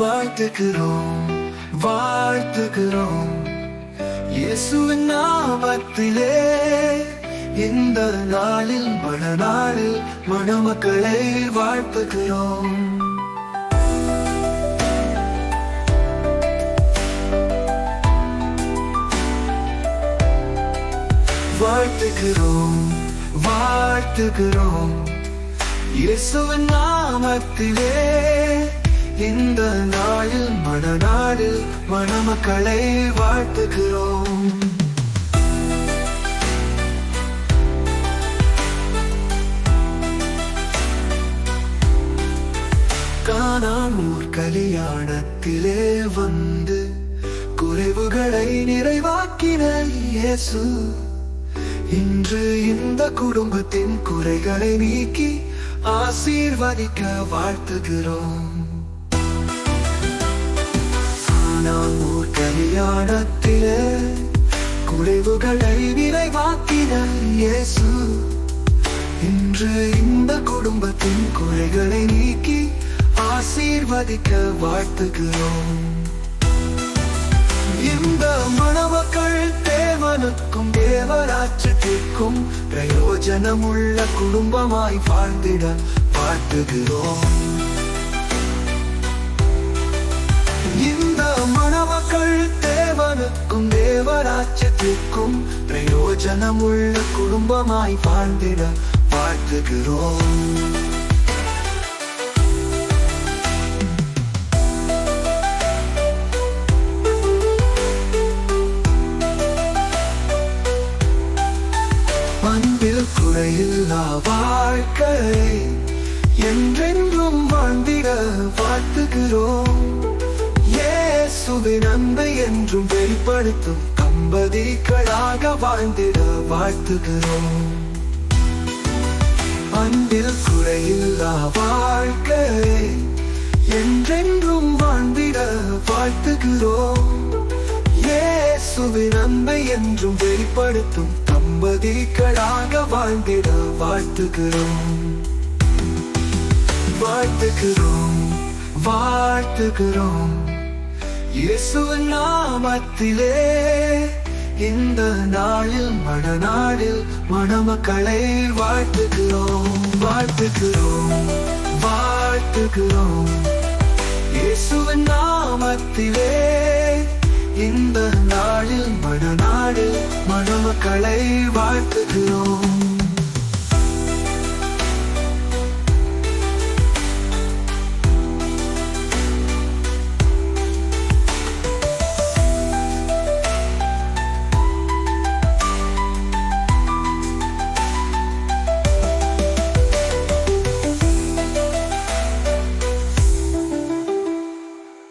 வாழ்த்துக்கிறோம் வாழ்த்துக்கிறோம் இயேசுவின் நாமத்திலே இந்த நாளில் மணநாளில் மணமக்களை வாழ்த்துக்கிறோம் வாழ்த்துக்கிறோம் வாழ்த்துகிறோம். இயேசுவின் நாமத்திலே இந்த நாளில் மணநாடு மணமக்களை வாழ்த்துகிறோம். காணாமூர் கல்யாணத்திலே வந்து குறைவுகளை நிறைவாக்கின இயேசு. இன்று இந்த குடும்பத்தின் குறைகளை நீக்கி ஆசீர்வதிக்க வாழ்த்துகிறோம். நான் ஊர் கல்யாணத்திலே குறைவுகளை நிறைவாக்கின இயேசு. இன்று இந்த குடும்பத்தின் குறைகளை நீக்கி ஆசீர்வதிக்க வாழ்த்துகிறோம். இந்த மணமக்கள் தேவனுக்கும் தேவராட்சத்திற்கும் பிரயோஜனமுள்ள குடும்பமாய் வாழ்ந்திட வாழ்த்துகிறோம். தேவராட்சத்திற்கும் பிரயோஜனமுள்ள குடும்பமாய் வாழ்ந்திட வாழ்த்துகிறோம். அன்பில் குறையில்லா வாழ்க்கை என்றென்றும் வாழ்ந்திட வாழ்த்துகிறோம். சுவின் அன்பை என்றும் வெளிப்படுத்தும் தம்பதிகளாக வாழ்ந்திட வாழ்த்துகிறோம். அன்பில் குறையில்லா வாழ்க்கை என்றென்றும் வாழ்ந்திட வாழ்த்துகிறோம். இயேசுவின் அன்பை என்றும் வெளிப்படுத்தும் தம்பதிகளாக வாழ்ந்திட வாழ்த்துகிறோம். வாழ்த்துகிறோம் வாழ்த்துகிறோம். இயேசுவின் நாமத்திலே இந்த நாளில் மணநாளில் மணமக்களை வாழ்த்துக்கிறோம் வாழ்த்துக்கிறோம் வாழ்த்துக்கிறோம். இயேசுவின் நாமத்திலே இந்த நாளில் மணநாடு மணமக்களை வாழ்த்துகிறோம்